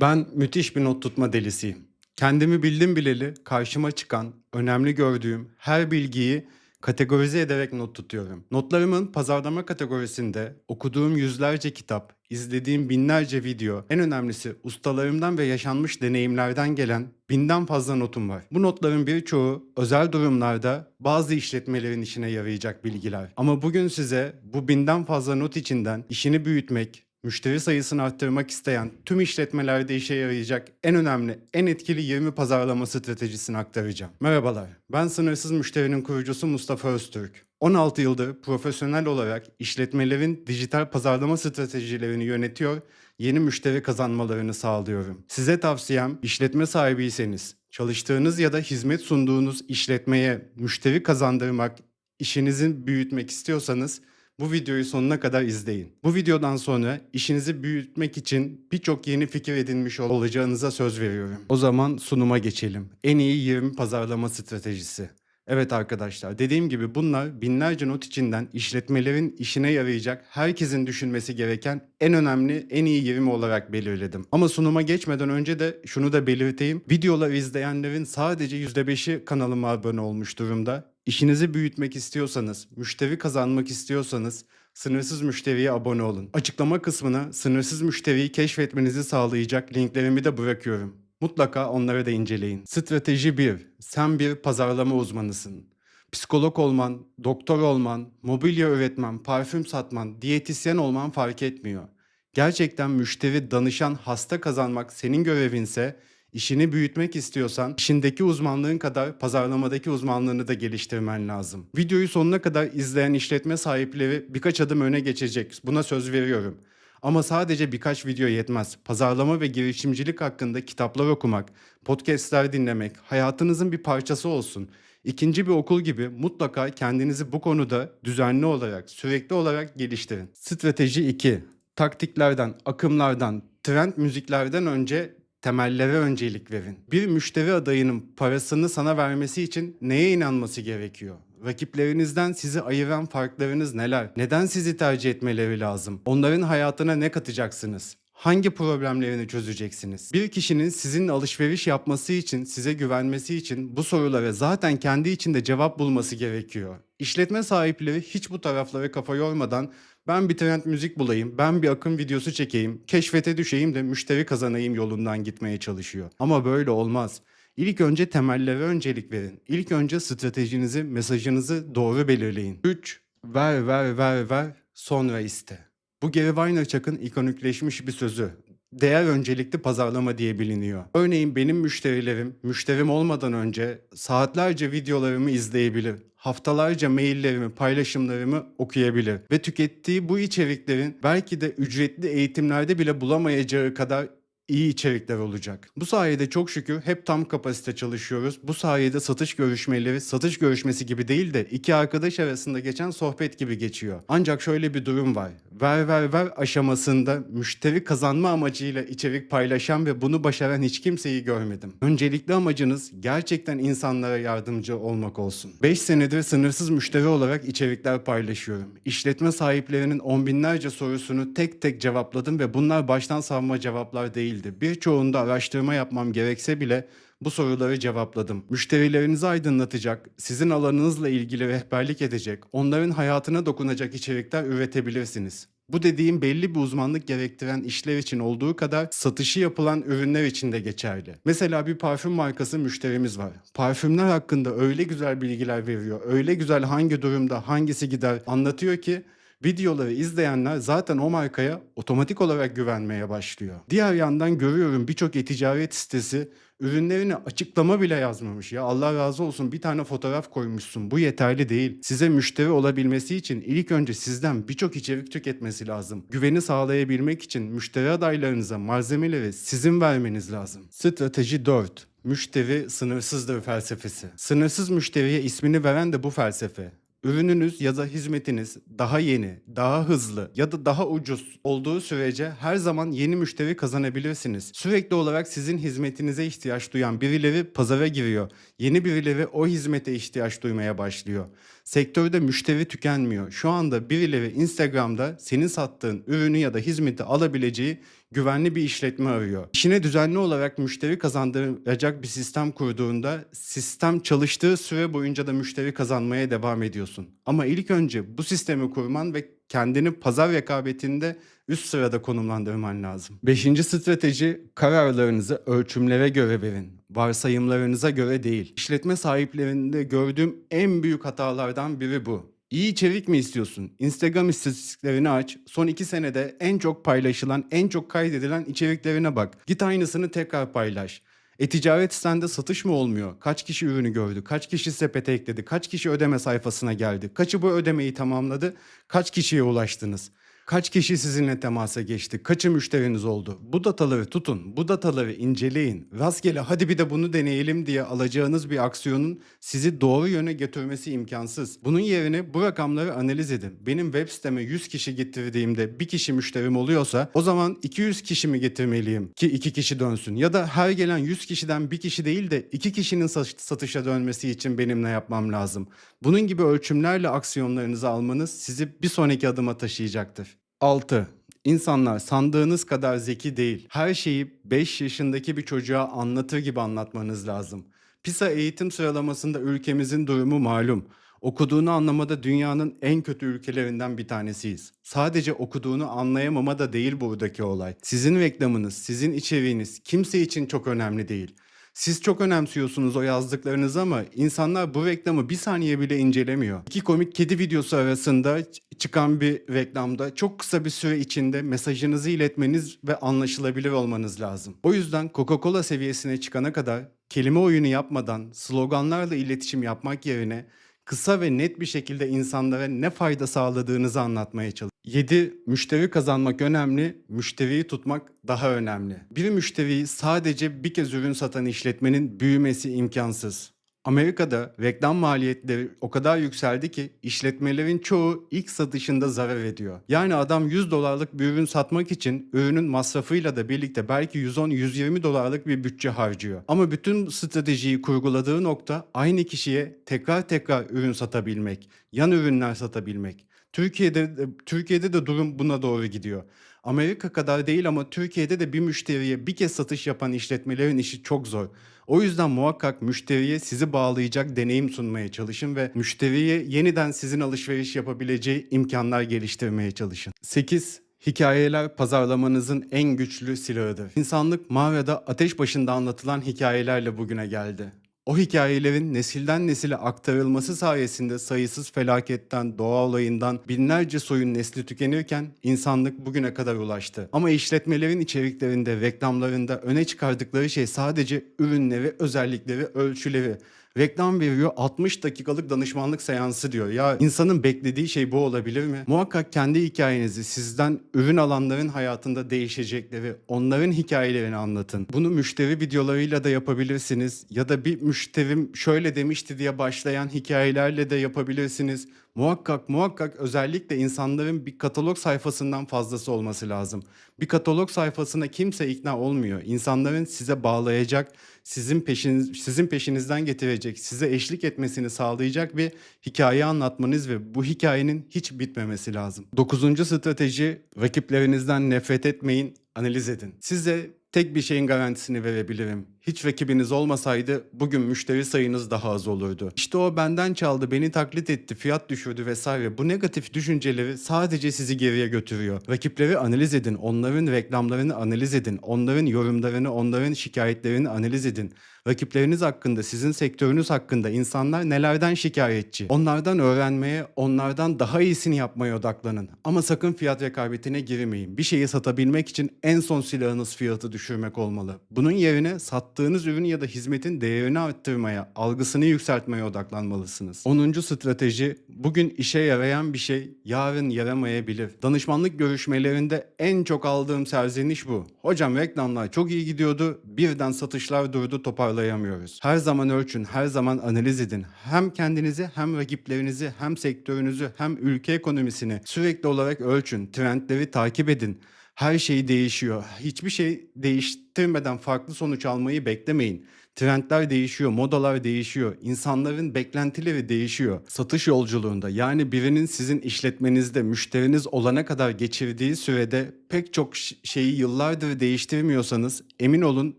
Ben müthiş bir not tutma delisiyim. Kendimi bildim bileli karşıma çıkan, önemli gördüğüm her bilgiyi kategorize ederek not tutuyorum. Notlarımın pazarlama kategorisinde okuduğum yüzlerce kitap, izlediğim binlerce video, en önemlisi ustalarımdan ve yaşanmış deneyimlerden gelen binden fazla notum var. Bu notların birçoğu özel durumlarda bazı işletmelerin işine yarayacak bilgiler. Ama bugün size bu binden fazla not içinden işini büyütmek, müşteri sayısını arttırmak isteyen tüm işletmelerde işe yarayacak en önemli, en etkili 20 pazarlama stratejisini aktaracağım. Merhabalar, ben Sınırsız Müşterinin kurucusu Mustafa Öztürk. 16 yıldır profesyonel olarak işletmelerin dijital pazarlama stratejilerini yönetiyor, yeni müşteri kazanmalarını sağlıyorum. Size tavsiyem işletme sahibiyseniz, çalıştığınız ya da hizmet sunduğunuz işletmeye müşteri kazandırmak, işinizi büyütmek istiyorsanız bu videoyu sonuna kadar izleyin. Bu videodan sonra işinizi büyütmek için birçok yeni fikir edinmiş ol- olacağınıza söz veriyorum. O zaman sunuma geçelim. En iyi 20 pazarlama stratejisi. Evet arkadaşlar dediğim gibi bunlar binlerce not içinden işletmelerin işine yarayacak herkesin düşünmesi gereken en önemli en iyi 20 olarak belirledim. Ama sunuma geçmeden önce de şunu da belirteyim. Videoları izleyenlerin sadece %5'i kanalıma abone olmuş durumda. İşinizi büyütmek istiyorsanız, müşteri kazanmak istiyorsanız sınırsız müşteriye abone olun. Açıklama kısmına sınırsız müşteriyi keşfetmenizi sağlayacak linklerimi de bırakıyorum. Mutlaka onları da inceleyin. Strateji 1. Sen bir pazarlama uzmanısın. Psikolog olman, doktor olman, mobilya üretmen, parfüm satman, diyetisyen olman fark etmiyor. Gerçekten müşteri, danışan, hasta kazanmak senin görevinse, işini büyütmek istiyorsan işindeki uzmanlığın kadar pazarlamadaki uzmanlığını da geliştirmen lazım. Videoyu sonuna kadar izleyen işletme sahipleri birkaç adım öne geçecek. Buna söz veriyorum. Ama sadece birkaç video yetmez. Pazarlama ve girişimcilik hakkında kitaplar okumak, podcastler dinlemek hayatınızın bir parçası olsun. İkinci bir okul gibi mutlaka kendinizi bu konuda düzenli olarak, sürekli olarak geliştirin. Strateji 2. Taktiklerden, akımlardan, trend müziklerden önce temellere öncelik verin. Bir müşteri adayının parasını sana vermesi için neye inanması gerekiyor? Rakiplerinizden sizi ayıran farklarınız neler? Neden sizi tercih etmeleri lazım? Onların hayatına ne katacaksınız? Hangi problemlerini çözeceksiniz? Bir kişinin sizinle alışveriş yapması için, size güvenmesi için bu sorulara zaten kendi içinde cevap bulması gerekiyor. İşletme sahipleri hiç bu taraflara kafa yormadan ben bir trend müzik bulayım, ben bir akım videosu çekeyim, keşfete düşeyim de müşteri kazanayım yolundan gitmeye çalışıyor. Ama böyle olmaz. İlk önce temellere öncelik verin. İlk önce stratejinizi, mesajınızı doğru belirleyin. 3. Ver, ver, ver, ver, sonra iste. Bu Gary Vaynerchuk'un ikonikleşmiş bir sözü. Değer öncelikli pazarlama diye biliniyor. Örneğin benim müşterilerim, müşterim olmadan önce saatlerce videolarımı izleyebilir. Haftalarca maillerimi, paylaşımlarımı okuyabilir. Ve tükettiği bu içeriklerin belki de ücretli eğitimlerde bile bulamayacağı kadar iyi içerikler olacak. Bu sayede çok şükür hep tam kapasite çalışıyoruz. Bu sayede satış görüşmeleri satış görüşmesi gibi değil de iki arkadaş arasında geçen sohbet gibi geçiyor. Ancak şöyle bir durum var. Ver ver ver aşamasında müşteri kazanma amacıyla içerik paylaşan ve bunu başaran hiç kimseyi görmedim. Öncelikli amacınız gerçekten insanlara yardımcı olmak olsun. 5 senedir sınırsız müşteri olarak içerikler paylaşıyorum. İşletme sahiplerinin on binlerce sorusunu tek tek cevapladım ve bunlar baştan savma cevaplar değildi. Birçoğunda araştırma yapmam gerekse bile bu soruları cevapladım. Müşterilerinizi aydınlatacak, sizin alanınızla ilgili rehberlik edecek, onların hayatına dokunacak içerikler üretebilirsiniz. Bu dediğim belli bir uzmanlık gerektiren işler için olduğu kadar satışı yapılan ürünler için de geçerli. Mesela bir parfüm markası müşterimiz var. Parfümler hakkında öyle güzel bilgiler veriyor, öyle güzel hangi durumda hangisi gider anlatıyor ki Videoları izleyenler zaten o markaya otomatik olarak güvenmeye başlıyor. Diğer yandan görüyorum birçok e-ticaret sitesi ürünlerini açıklama bile yazmamış ya. Allah razı olsun bir tane fotoğraf koymuşsun. Bu yeterli değil. Size müşteri olabilmesi için ilk önce sizden birçok içerik tüketmesi lazım. Güveni sağlayabilmek için müşteri adaylarınıza malzemeleri sizin vermeniz lazım. Strateji 4. Müşteri sınırsızdır felsefesi. Sınırsız müşteriye ismini veren de bu felsefe. Ürününüz ya da hizmetiniz daha yeni, daha hızlı ya da daha ucuz olduğu sürece her zaman yeni müşteri kazanabilirsiniz. Sürekli olarak sizin hizmetinize ihtiyaç duyan birileri pazara giriyor. Yeni birileri o hizmete ihtiyaç duymaya başlıyor. Sektörde müşteri tükenmiyor. Şu anda birileri Instagram'da senin sattığın ürünü ya da hizmeti alabileceği güvenli bir işletme arıyor. İşine düzenli olarak müşteri kazandıracak bir sistem kurduğunda sistem çalıştığı süre boyunca da müşteri kazanmaya devam ediyorsun. Ama ilk önce bu sistemi kurman ve kendini pazar rekabetinde üst sırada konumlandırman lazım. Beşinci strateji kararlarınızı ölçümlere göre verin. Varsayımlarınıza göre değil. İşletme sahiplerinde gördüğüm en büyük hatalardan biri bu. İyi içerik mi istiyorsun? Instagram istatistiklerini aç. Son iki senede en çok paylaşılan, en çok kaydedilen içeriklerine bak. Git aynısını tekrar paylaş. E-ticaret sitende satış mı olmuyor? Kaç kişi ürünü gördü? Kaç kişi sepete ekledi? Kaç kişi ödeme sayfasına geldi? Kaçı bu ödemeyi tamamladı? Kaç kişiye ulaştınız? Kaç kişi sizinle temasa geçti? Kaçı müşteriniz oldu? Bu dataları tutun, bu dataları inceleyin. Rastgele hadi bir de bunu deneyelim diye alacağınız bir aksiyonun sizi doğru yöne götürmesi imkansız. Bunun yerine bu rakamları analiz edin. Benim web siteme 100 kişi getirdiğimde bir kişi müşterim oluyorsa o zaman 200 kişi mi getirmeliyim ki 2 kişi dönsün? Ya da her gelen 100 kişiden bir kişi değil de 2 kişinin sat- satışa dönmesi için benim ne yapmam lazım? Bunun gibi ölçümlerle aksiyonlarınızı almanız sizi bir sonraki adıma taşıyacaktır. 6. İnsanlar sandığınız kadar zeki değil. Her şeyi 5 yaşındaki bir çocuğa anlatır gibi anlatmanız lazım. PISA eğitim sıralamasında ülkemizin durumu malum. Okuduğunu anlamada dünyanın en kötü ülkelerinden bir tanesiyiz. Sadece okuduğunu anlayamama da değil buradaki olay. Sizin reklamınız, sizin içeriğiniz kimse için çok önemli değil. Siz çok önemsiyorsunuz o yazdıklarınızı ama insanlar bu reklamı bir saniye bile incelemiyor. İki komik kedi videosu arasında çıkan bir reklamda çok kısa bir süre içinde mesajınızı iletmeniz ve anlaşılabilir olmanız lazım. O yüzden Coca-Cola seviyesine çıkana kadar kelime oyunu yapmadan sloganlarla iletişim yapmak yerine kısa ve net bir şekilde insanlara ne fayda sağladığınızı anlatmaya çalışın. 7. Müşteri kazanmak önemli, müşteriyi tutmak daha önemli. Bir müşteriyi sadece bir kez ürün satan işletmenin büyümesi imkansız. Amerika'da reklam maliyetleri o kadar yükseldi ki işletmelerin çoğu ilk satışında zarar ediyor. Yani adam 100 dolarlık bir ürün satmak için ürünün masrafıyla da birlikte belki 110-120 dolarlık bir bütçe harcıyor. Ama bütün stratejiyi kurguladığı nokta aynı kişiye tekrar tekrar ürün satabilmek, yan ürünler satabilmek. Türkiye'de de, Türkiye'de de durum buna doğru gidiyor. Amerika kadar değil ama Türkiye'de de bir müşteriye bir kez satış yapan işletmelerin işi çok zor. O yüzden muhakkak müşteriye sizi bağlayacak deneyim sunmaya çalışın ve müşteriye yeniden sizin alışveriş yapabileceği imkanlar geliştirmeye çalışın. 8. Hikayeler pazarlamanızın en güçlü silahıdır. İnsanlık mağarada ateş başında anlatılan hikayelerle bugüne geldi. O hikayelerin nesilden nesile aktarılması sayesinde sayısız felaketten, doğa olayından binlerce soyun nesli tükenirken insanlık bugüne kadar ulaştı. Ama işletmelerin içeriklerinde, reklamlarında öne çıkardıkları şey sadece ürünleri, özellikleri, ölçüleri. Reklam veriyor 60 dakikalık danışmanlık seansı diyor. Ya insanın beklediği şey bu olabilir mi? Muhakkak kendi hikayenizi sizden ürün alanların hayatında değişecekleri, onların hikayelerini anlatın. Bunu müşteri videolarıyla da yapabilirsiniz ya da bir müşterim şöyle demişti diye başlayan hikayelerle de yapabilirsiniz. Muhakkak muhakkak özellikle insanların bir katalog sayfasından fazlası olması lazım. Bir katalog sayfasına kimse ikna olmuyor. İnsanların size bağlayacak, sizin peşiniz sizin peşinizden getirecek, size eşlik etmesini sağlayacak bir hikaye anlatmanız ve bu hikayenin hiç bitmemesi lazım. Dokuzuncu strateji rakiplerinizden nefret etmeyin, analiz edin. Size tek bir şeyin garantisini verebilirim. Hiç rakibiniz olmasaydı bugün müşteri sayınız daha az olurdu. İşte o benden çaldı, beni taklit etti, fiyat düşürdü vesaire. Bu negatif düşünceleri sadece sizi geriye götürüyor. Rakipleri analiz edin, onların reklamlarını analiz edin, onların yorumlarını, onların şikayetlerini analiz edin. Rakipleriniz hakkında, sizin sektörünüz hakkında insanlar nelerden şikayetçi? Onlardan öğrenmeye, onlardan daha iyisini yapmaya odaklanın. Ama sakın fiyat rekabetine girmeyin. Bir şeyi satabilmek için en son silahınız fiyatı düşürmek olmalı. Bunun yerine sattığınız ürün ya da hizmetin değerini arttırmaya, algısını yükseltmeye odaklanmalısınız. 10. strateji, bugün işe yarayan bir şey yarın yaramayabilir. Danışmanlık görüşmelerinde en çok aldığım serzeniş bu. Hocam reklamlar çok iyi gidiyordu, birden satışlar durdu, toparlayamıyoruz. Her zaman ölçün, her zaman analiz edin. Hem kendinizi, hem rakiplerinizi, hem sektörünüzü, hem ülke ekonomisini sürekli olarak ölçün. Trendleri takip edin. Her şey değişiyor. Hiçbir şey değiştirmeden farklı sonuç almayı beklemeyin. Trendler değişiyor, modalar değişiyor, insanların beklentileri değişiyor. Satış yolculuğunda yani birinin sizin işletmenizde müşteriniz olana kadar geçirdiği sürede pek çok şeyi yıllardır değiştirmiyorsanız emin olun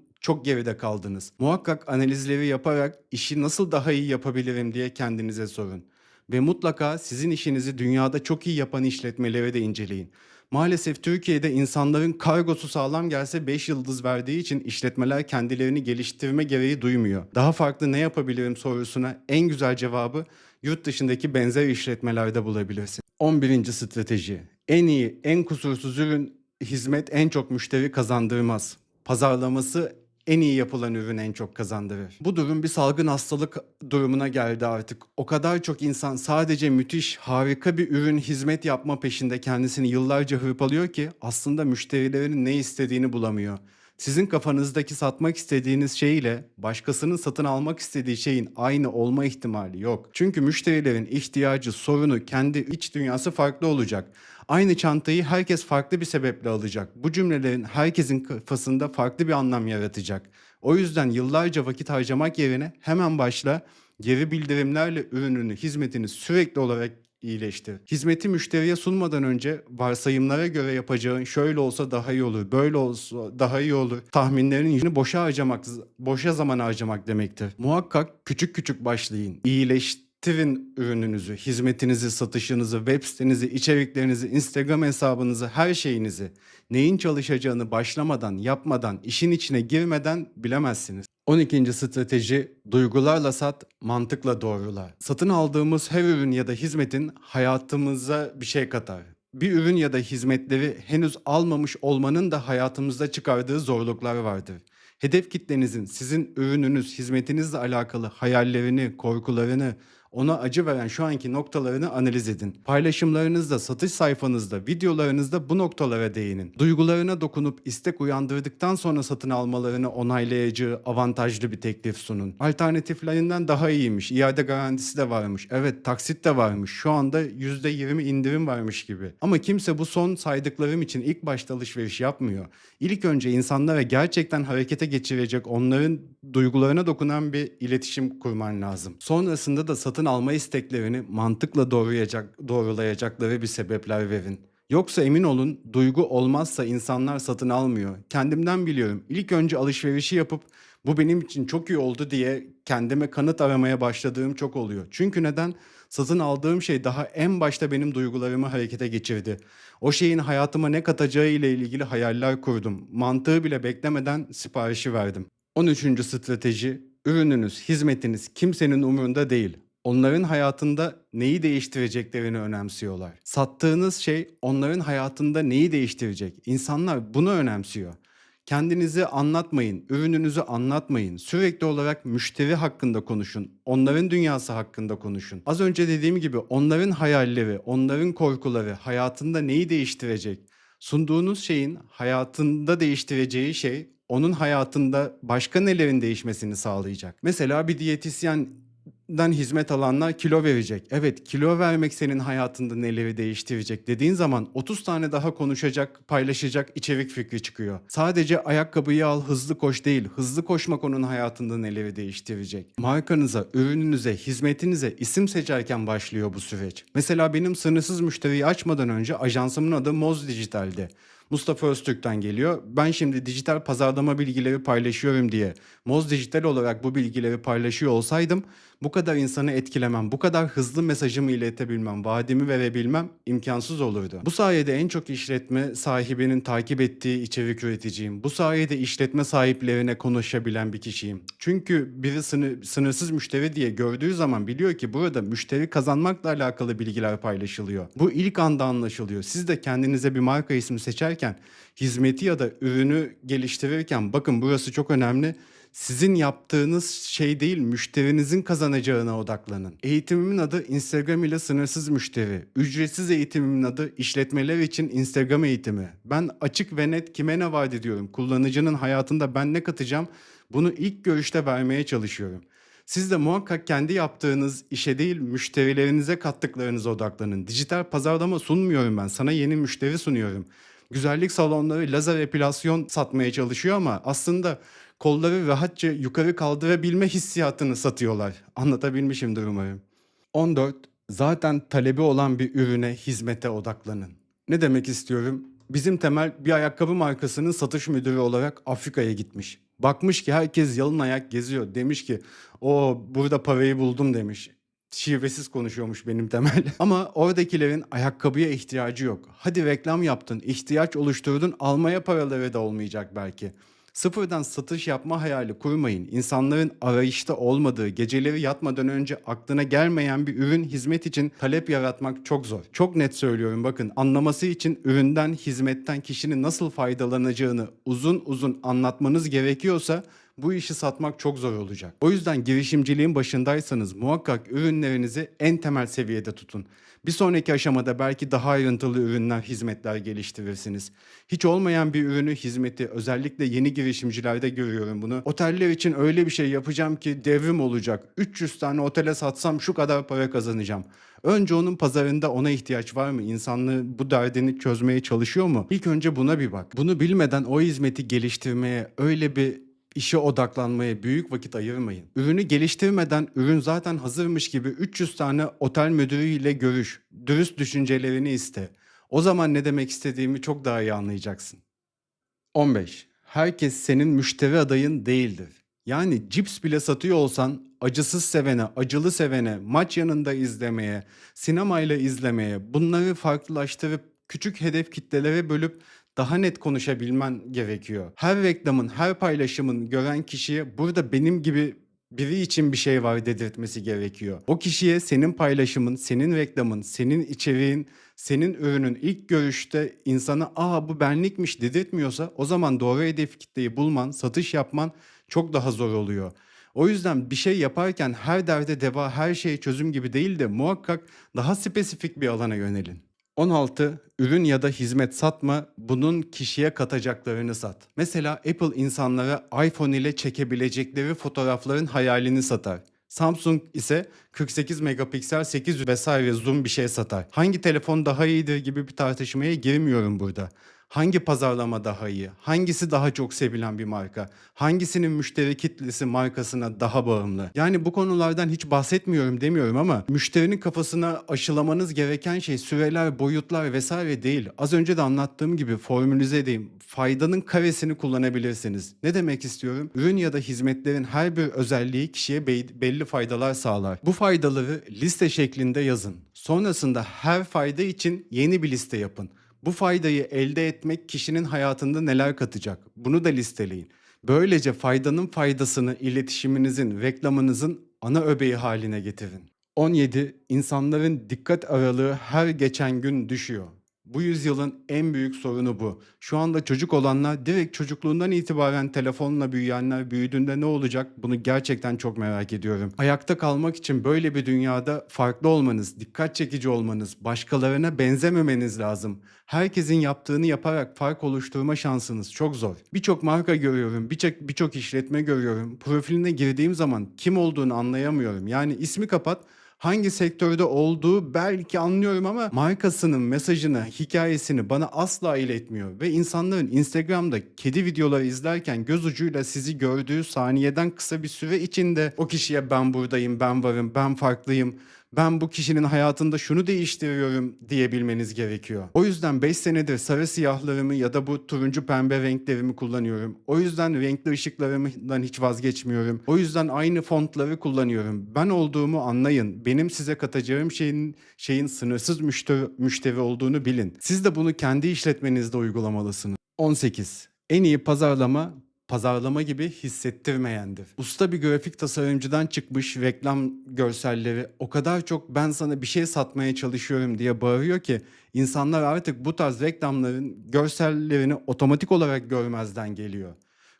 çok geride kaldınız. Muhakkak analizleri yaparak işi nasıl daha iyi yapabilirim diye kendinize sorun. Ve mutlaka sizin işinizi dünyada çok iyi yapan işletmeleri de inceleyin. Maalesef Türkiye'de insanların kargosu sağlam gelse 5 yıldız verdiği için işletmeler kendilerini geliştirme gereği duymuyor. Daha farklı ne yapabilirim sorusuna en güzel cevabı yurt dışındaki benzer işletmelerde bulabilirsin. 11. strateji. En iyi, en kusursuz ürün, hizmet en çok müşteri kazandırmaz. Pazarlaması en iyi yapılan ürün en çok kazandırır. Bu durum bir salgın hastalık durumuna geldi artık. O kadar çok insan sadece müthiş, harika bir ürün, hizmet yapma peşinde kendisini yıllarca hırpalıyor ki aslında müşterilerin ne istediğini bulamıyor. Sizin kafanızdaki satmak istediğiniz şey ile başkasının satın almak istediği şeyin aynı olma ihtimali yok. Çünkü müşterilerin ihtiyacı, sorunu, kendi iç dünyası farklı olacak. Aynı çantayı herkes farklı bir sebeple alacak. Bu cümlelerin herkesin kafasında farklı bir anlam yaratacak. O yüzden yıllarca vakit harcamak yerine hemen başla geri bildirimlerle ürününü, hizmetini sürekli olarak iyileştir. Hizmeti müşteriye sunmadan önce varsayımlara göre yapacağın şöyle olsa daha iyi olur, böyle olsa daha iyi olur. Tahminlerin yüzünü boşa harcamak, boşa zaman harcamak demektir. Muhakkak küçük küçük başlayın. İyileştirin ürününüzü, hizmetinizi, satışınızı, web sitenizi, içeriklerinizi, Instagram hesabınızı, her şeyinizi. Neyin çalışacağını başlamadan, yapmadan, işin içine girmeden bilemezsiniz. 12. strateji duygularla sat, mantıkla doğrula. Satın aldığımız her ürün ya da hizmetin hayatımıza bir şey katar. Bir ürün ya da hizmetleri henüz almamış olmanın da hayatımızda çıkardığı zorluklar vardır. Hedef kitlenizin sizin ürününüz, hizmetinizle alakalı hayallerini, korkularını, ona acı veren şu anki noktalarını analiz edin. Paylaşımlarınızda, satış sayfanızda, videolarınızda bu noktalara değinin. Duygularına dokunup istek uyandırdıktan sonra satın almalarını onaylayacağı avantajlı bir teklif sunun. Alternatiflerinden daha iyiymiş, iade garantisi de varmış, evet taksit de varmış, şu anda %20 indirim varmış gibi. Ama kimse bu son saydıklarım için ilk başta alışveriş yapmıyor. İlk önce insanlara gerçekten harekete geçirecek, onların duygularına dokunan bir iletişim kurman lazım. Sonrasında da satın alma isteklerini mantıkla doğrayacak, doğrulayacakları bir sebepler verin. Yoksa emin olun duygu olmazsa insanlar satın almıyor. Kendimden biliyorum. İlk önce alışverişi yapıp bu benim için çok iyi oldu diye kendime kanıt aramaya başladığım çok oluyor. Çünkü neden? Satın aldığım şey daha en başta benim duygularımı harekete geçirdi. O şeyin hayatıma ne katacağı ile ilgili hayaller kurdum. Mantığı bile beklemeden siparişi verdim. 13. strateji ürününüz, hizmetiniz kimsenin umurunda değil. Onların hayatında neyi değiştireceklerini önemsiyorlar. Sattığınız şey onların hayatında neyi değiştirecek? İnsanlar bunu önemsiyor. Kendinizi anlatmayın, ürününüzü anlatmayın. Sürekli olarak müşteri hakkında konuşun. Onların dünyası hakkında konuşun. Az önce dediğim gibi onların hayalleri, onların korkuları hayatında neyi değiştirecek? Sunduğunuz şeyin hayatında değiştireceği şey onun hayatında başka nelerin değişmesini sağlayacak. Mesela bir diyetisyenden hizmet alanlar kilo verecek. Evet kilo vermek senin hayatında neleri değiştirecek dediğin zaman 30 tane daha konuşacak, paylaşacak içerik fikri çıkıyor. Sadece ayakkabıyı al hızlı koş değil. Hızlı koşmak onun hayatında neleri değiştirecek. Markanıza, ürününüze, hizmetinize isim seçerken başlıyor bu süreç. Mesela benim sınırsız müşteriyi açmadan önce ajansımın adı Moz Dijital'de. Mustafa Öztürk'ten geliyor. Ben şimdi dijital pazarlama bilgileri paylaşıyorum diye Moz Dijital olarak bu bilgileri paylaşıyor olsaydım bu kadar insanı etkilemem, bu kadar hızlı mesajımı iletebilmem, vaadimi verebilmem imkansız olurdu. Bu sayede en çok işletme sahibinin takip ettiği içerik üreticiyim. Bu sayede işletme sahiplerine konuşabilen bir kişiyim. Çünkü biri sınır, sınırsız müşteri diye gördüğü zaman biliyor ki burada müşteri kazanmakla alakalı bilgiler paylaşılıyor. Bu ilk anda anlaşılıyor. Siz de kendinize bir marka ismi seçerken, hizmeti ya da ürünü geliştirirken bakın burası çok önemli sizin yaptığınız şey değil müşterinizin kazanacağına odaklanın. Eğitimimin adı Instagram ile sınırsız müşteri. Ücretsiz eğitimimin adı işletmeler için Instagram eğitimi. Ben açık ve net kime ne vaat ediyorum? Kullanıcının hayatında ben ne katacağım? Bunu ilk görüşte vermeye çalışıyorum. Siz de muhakkak kendi yaptığınız işe değil müşterilerinize kattıklarınıza odaklanın. Dijital pazarlama sunmuyorum ben. Sana yeni müşteri sunuyorum. Güzellik salonları lazer epilasyon satmaya çalışıyor ama aslında kolları rahatça yukarı kaldırabilme hissiyatını satıyorlar. Anlatabilmişimdir umarım. 14. Zaten talebi olan bir ürüne, hizmete odaklanın. Ne demek istiyorum? Bizim Temel bir ayakkabı markasının satış müdürü olarak Afrika'ya gitmiş. Bakmış ki herkes yalın ayak geziyor. Demiş ki o burada parayı buldum demiş. Şivesiz konuşuyormuş benim Temel. Ama oradakilerin ayakkabıya ihtiyacı yok. Hadi reklam yaptın, ihtiyaç oluşturdun, almaya paraları da olmayacak belki. Sıfırdan satış yapma hayali kurmayın. İnsanların arayışta olmadığı, geceleri yatmadan önce aklına gelmeyen bir ürün, hizmet için talep yaratmak çok zor. Çok net söylüyorum bakın. Anlaması için üründen, hizmetten kişinin nasıl faydalanacağını uzun uzun anlatmanız gerekiyorsa bu işi satmak çok zor olacak. O yüzden girişimciliğin başındaysanız muhakkak ürünlerinizi en temel seviyede tutun. Bir sonraki aşamada belki daha ayrıntılı ürünler, hizmetler geliştirirsiniz. Hiç olmayan bir ürünü, hizmeti özellikle yeni girişimcilerde görüyorum bunu. Oteller için öyle bir şey yapacağım ki devrim olacak. 300 tane otele satsam şu kadar para kazanacağım. Önce onun pazarında ona ihtiyaç var mı? İnsanlığı bu derdini çözmeye çalışıyor mu? İlk önce buna bir bak. Bunu bilmeden o hizmeti geliştirmeye öyle bir işe odaklanmaya büyük vakit ayırmayın. Ürünü geliştirmeden ürün zaten hazırmış gibi 300 tane otel müdürüyle görüş. Dürüst düşüncelerini iste. O zaman ne demek istediğimi çok daha iyi anlayacaksın. 15. Herkes senin müşteri adayın değildir. Yani cips bile satıyor olsan acısız sevene, acılı sevene, maç yanında izlemeye, sinemayla izlemeye, bunları farklılaştırıp küçük hedef kitlelere bölüp daha net konuşabilmen gerekiyor. Her reklamın, her paylaşımın gören kişiye burada benim gibi biri için bir şey var dedirtmesi gerekiyor. O kişiye senin paylaşımın, senin reklamın, senin içeriğin, senin ürünün ilk görüşte insana aa bu benlikmiş dedirtmiyorsa o zaman doğru hedef kitleyi bulman, satış yapman çok daha zor oluyor. O yüzden bir şey yaparken her derde deva, her şey çözüm gibi değil de muhakkak daha spesifik bir alana yönelin. 16. Ürün ya da hizmet satma, bunun kişiye katacaklarını sat. Mesela Apple insanlara iPhone ile çekebilecekleri fotoğrafların hayalini satar. Samsung ise 48 megapiksel 800 vesaire zoom bir şey satar. Hangi telefon daha iyidir gibi bir tartışmaya girmiyorum burada. Hangi pazarlama daha iyi? Hangisi daha çok sevilen bir marka? Hangisinin müşteri kitlesi markasına daha bağımlı? Yani bu konulardan hiç bahsetmiyorum demiyorum ama müşterinin kafasına aşılamanız gereken şey süreler, boyutlar vesaire değil. Az önce de anlattığım gibi formülize edeyim. Faydanın karesini kullanabilirsiniz. Ne demek istiyorum? Ürün ya da hizmetlerin her bir özelliği kişiye be- belli faydalar sağlar. Bu faydaları liste şeklinde yazın. Sonrasında her fayda için yeni bir liste yapın. Bu faydayı elde etmek kişinin hayatında neler katacak? Bunu da listeleyin. Böylece faydanın faydasını iletişiminizin, reklamınızın ana öbeği haline getirin. 17. İnsanların dikkat aralığı her geçen gün düşüyor. Bu yüzyılın en büyük sorunu bu. Şu anda çocuk olanlar direkt çocukluğundan itibaren telefonla büyüyenler büyüdüğünde ne olacak bunu gerçekten çok merak ediyorum. Ayakta kalmak için böyle bir dünyada farklı olmanız, dikkat çekici olmanız, başkalarına benzememeniz lazım. Herkesin yaptığını yaparak fark oluşturma şansınız çok zor. Birçok marka görüyorum, birçok birçok işletme görüyorum. Profiline girdiğim zaman kim olduğunu anlayamıyorum. Yani ismi kapat hangi sektörde olduğu belki anlıyorum ama markasının mesajını, hikayesini bana asla iletmiyor. Ve insanların Instagram'da kedi videoları izlerken göz ucuyla sizi gördüğü saniyeden kısa bir süre içinde o kişiye ben buradayım, ben varım, ben farklıyım, ben bu kişinin hayatında şunu değiştiriyorum diyebilmeniz gerekiyor. O yüzden 5 senedir sarı siyahlarımı ya da bu turuncu pembe renklerimi kullanıyorum. O yüzden renkli ışıklarımdan hiç vazgeçmiyorum. O yüzden aynı fontları kullanıyorum. Ben olduğumu anlayın. Benim size katacağım şeyin şeyin sınırsız müşteri, müşteri olduğunu bilin. Siz de bunu kendi işletmenizde uygulamalısınız. 18. En iyi pazarlama pazarlama gibi hissettirmeyendir. Usta bir grafik tasarımcıdan çıkmış reklam görselleri o kadar çok ben sana bir şey satmaya çalışıyorum diye bağırıyor ki insanlar artık bu tarz reklamların görsellerini otomatik olarak görmezden geliyor.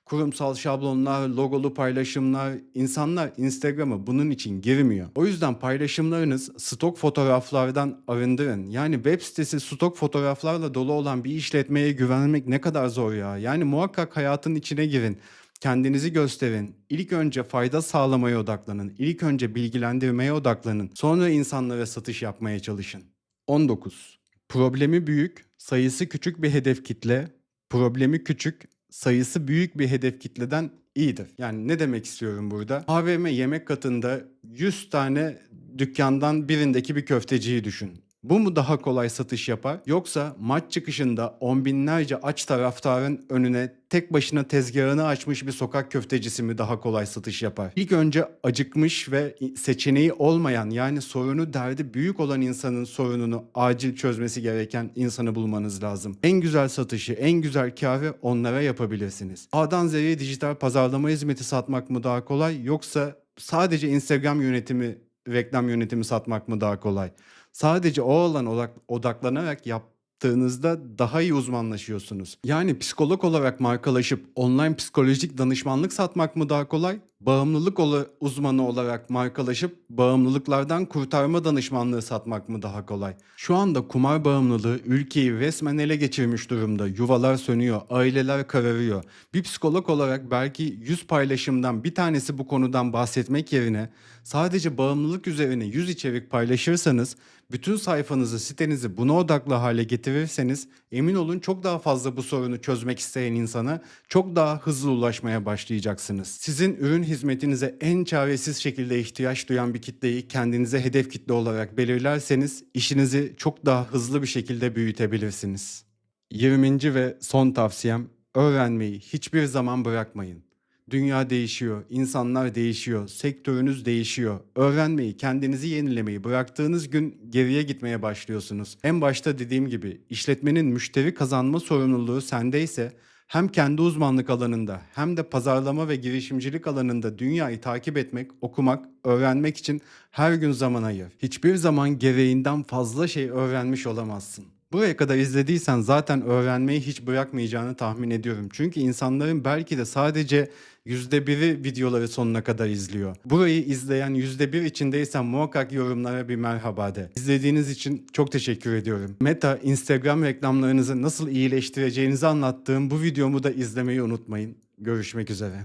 Kurumsal şablonlar, logolu paylaşımlar, insanlar Instagram'a bunun için girmiyor. O yüzden paylaşımlarınız stok fotoğraflardan arındırın. Yani web sitesi stok fotoğraflarla dolu olan bir işletmeye güvenmek ne kadar zor ya. Yani muhakkak hayatın içine girin. Kendinizi gösterin. İlk önce fayda sağlamaya odaklanın. İlk önce bilgilendirmeye odaklanın. Sonra insanlara satış yapmaya çalışın. 19. Problemi büyük, sayısı küçük bir hedef kitle, problemi küçük, sayısı büyük bir hedef kitleden iyidir. Yani ne demek istiyorum burada? AVM yemek katında 100 tane dükkandan birindeki bir köfteciyi düşün. Bu mu daha kolay satış yapar? Yoksa maç çıkışında on binlerce aç taraftarın önüne tek başına tezgahını açmış bir sokak köftecisi mi daha kolay satış yapar? İlk önce acıkmış ve seçeneği olmayan yani sorunu derdi büyük olan insanın sorununu acil çözmesi gereken insanı bulmanız lazım. En güzel satışı, en güzel karı onlara yapabilirsiniz. A'dan Z'ye dijital pazarlama hizmeti satmak mı daha kolay yoksa sadece Instagram yönetimi, reklam yönetimi satmak mı daha kolay? Sadece o alan odak- odaklanarak yaptığınızda daha iyi uzmanlaşıyorsunuz. Yani psikolog olarak markalaşıp online psikolojik danışmanlık satmak mı daha kolay? Bağımlılık ola- uzmanı olarak markalaşıp bağımlılıklardan kurtarma danışmanlığı satmak mı daha kolay? Şu anda kumar bağımlılığı ülkeyi resmen ele geçirmiş durumda. Yuvalar sönüyor, aileler kararıyor. Bir psikolog olarak belki 100 paylaşımdan bir tanesi bu konudan bahsetmek yerine sadece bağımlılık üzerine 100 içerik paylaşırsanız, bütün sayfanızı, sitenizi buna odaklı hale getirirseniz emin olun çok daha fazla bu sorunu çözmek isteyen insana çok daha hızlı ulaşmaya başlayacaksınız. Sizin ürün hizmetinize en çaresiz şekilde ihtiyaç duyan bir kitleyi kendinize hedef kitle olarak belirlerseniz işinizi çok daha hızlı bir şekilde büyütebilirsiniz. 20. ve son tavsiyem öğrenmeyi hiçbir zaman bırakmayın. Dünya değişiyor, insanlar değişiyor, sektörünüz değişiyor. Öğrenmeyi, kendinizi yenilemeyi bıraktığınız gün geriye gitmeye başlıyorsunuz. En başta dediğim gibi işletmenin müşteri kazanma sorumluluğu sendeyse hem kendi uzmanlık alanında hem de pazarlama ve girişimcilik alanında dünyayı takip etmek, okumak, öğrenmek için her gün zaman ayır. Hiçbir zaman gereğinden fazla şey öğrenmiş olamazsın. Buraya kadar izlediysen zaten öğrenmeyi hiç bırakmayacağını tahmin ediyorum. Çünkü insanların belki de sadece %1'i videoları sonuna kadar izliyor. Burayı izleyen %1 içindeysen muhakkak yorumlara bir merhaba de. İzlediğiniz için çok teşekkür ediyorum. Meta, Instagram reklamlarınızı nasıl iyileştireceğinizi anlattığım bu videomu da izlemeyi unutmayın. Görüşmek üzere.